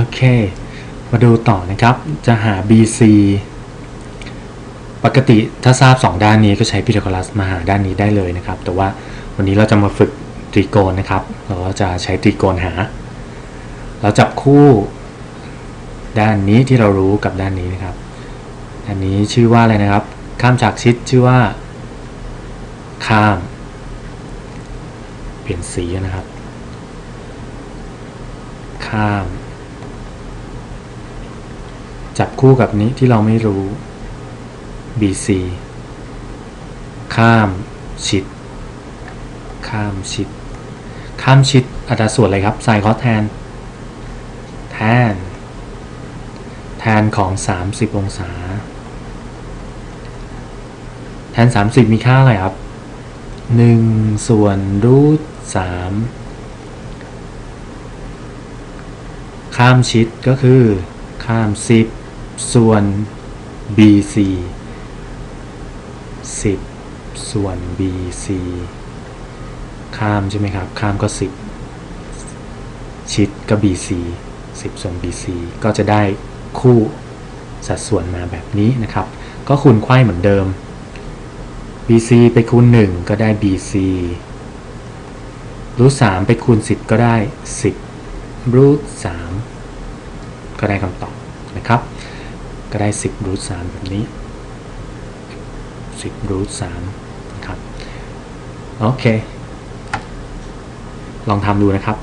โอเค มาดูต่อนะครับ จะหา BC ปกติถ้าทราบ 2 ด้านนี้ก็ใช้พีทาโกรัสมาหาด้านนี้ได้เลยนะครับ แต่ว่าวันนี้เราจะมาฝึกตรีโกณนะครับ เราก็จะใช้ตรีโกณหา เราจับคู่ด้านนี้ที่เรารู้กับด้านนี้นะครับ อันนี้ชื่อว่าอะไรนะครับ ข้ามจากชิดชื่อว่า ข้าม เปลี่ยนสีนะครับ ข้าม จับคู่กับนี้ที่เราไม่รู้ BC ข้ามชิด ข้ามชิด ข้ามชิดอัตราส่วนอะไรครับไซน์คอสแทน แทน แทนของ 30 องศา แทน 30 มีค่าอะไรครับ 1 ส่วนรูท3ข้ามชิดก็คือข้าม 10 ส่วน BC 10 ส่วน BC ข้ามใช่ไหมครับ ข้ามก็ 10 ชิดก็ BC 10 ส่วน BC ก็จะได้คู่สัดส่วนมาแบบนี้นะครับ ก็คูณไขว้เหมือนเดิม BC ไปคูณ 1 ก็ได้ BC รูท3ไปคูณ 10 ก็ได้ 10 รูท3ก็ได้คำตอบนะครับ ก็ได้ 10รูท3แบบนี้ 10รูท3นะครับ โอเค ลองทำดูนะครับ